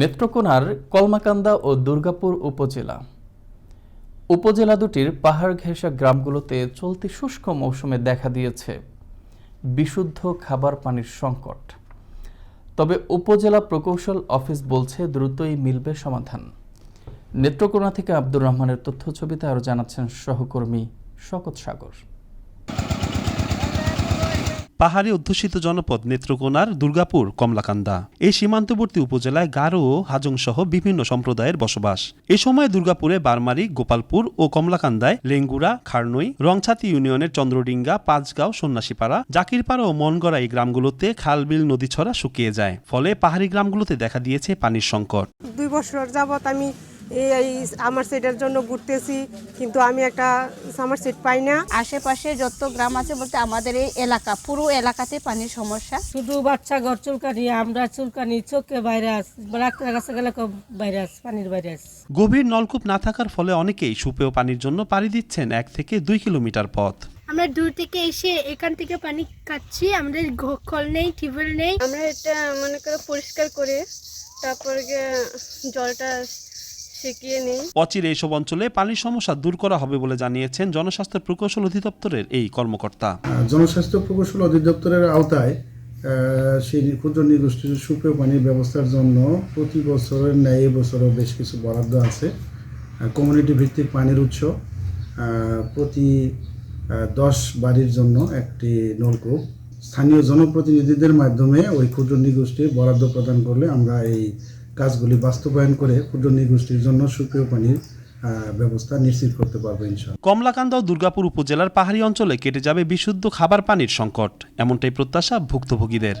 নেত্রকোনার কলমাকান্দা ও দুর্গাপুর উপজেলা। উপজেলা দুটির পাহাড় ঘেঁষা গ্রামগুলোতে চলতি শুষ্ক মৌসুমে দেখা দিয়েছে বিশুদ্ধ খাবার পানির সংকট। তবে উপজেলা প্রকৌশল অফিস বলছে দ্রুতই মিলবে সমাধান। নেত্রকোনা থেকে আব্দুর রহমানের তথ্য ছবিতে আরও জানাচ্ছেন সহকর্মী শকত সাগর। পাহাড়ি অধ্যুষিত জনপদ নেত্রকোনার দুর্গাপুর, কমলাকান্দা। এই সীমান্তবর্তী উপজেলায় গারো ও হাজং সহ বিভিন্ন সম্প্রদায়ের বসবাস। এ সময় দুর্গাপুরে বারমারি, গোপালপুর ও কমলাকান্দায় লেঙ্গুরা, খারনই, রংছাতি ইউনিয়নের চন্দ্রডিঙ্গা, পাঁচগাঁও, সন্ন্যাসীপাড়া, জাকিরপাড়া ও মনগড়া এই গ্রামগুলোতে খালবিল নদী ছড়া শুকিয়ে যায়। ফলে পাহাড়ি গ্রামগুলোতে দেখা দিয়েছে পানির সংকট। দুই বছর যাবত আমি এই এই আমার সেটের জন্য ঘুরতেছি কিন্তু আমি একটা সামার সেট পাই না। আশেপাশে যত গ্রাম আছে বলতে আমাদের এই এলাকা পুরো এলাকাতে পানির সমস্যা। শুধু বাচ্চা ঘর চুলকানি আমরা চুলকানি চোখে ভাইরাস ডাক্তার কাছে গেলে ভাইরাস পানির ভাইরাস। গভীর নলকূপ না থাকার ফলে অনেকেই সুপেয় পানির জন্য পাড়ি দিচ্ছেন এক থেকে দুই কিলোমিটার পথ। আমরা দূর থেকে এসে এখান থেকে পানি খাচ্ছি আমাদের কল নেই টিউবওয়েল নেই। আমরা এটা মনে করে পরিষ্কার করে তারপর গিয়ে জলটা সেকিয়ে নিই। অচিরে এইসব অঞ্চলে পানির সমস্যা দূর করা হবে বলে জানিয়েছেন জনস্বাস্থ্য প্রকৌশল অধিদপ্তরের এই কর্মকর্তা। জনস্বাস্থ্য প্রকৌশল অধিদপ্তরের আওতায় সেই ক্ষুদ্র নিগোষ্ঠীর সুপেয় পানির ব্যবস্থার জন্য প্রতি বছরের ন্যায় এবছরও বেশ কিছু বরাদ্দ আছে। কমিউনিটি ভিত্তিক পানির উৎস প্রতি দশ বাড়ির জন্য একটি নলকূপ। স্থানীয় জনপ্রতিনিধিদের মাধ্যমে ওই ক্ষুদ্র নিগোষ্ঠীর বরাদ্দ প্রদান করলে আমরা এই কাজগুলি বাস্তবায়ন করে ক্ষুদ্র নৃগোষ্ঠীর জন্য সুপেয় পানির ব্যবস্থা নিশ্চিত করতে পারবে কমলাকান্দা ও দুর্গাপুর উপজেলার পাহাড়ি অঞ্চলে কেটে যাবে বিশুদ্ধ খাবার পানির সংকট, এমনটাই প্রত্যাশা ভুক্তভোগীদের।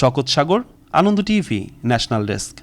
Shaukat Sagar, Ananda TV, national desk.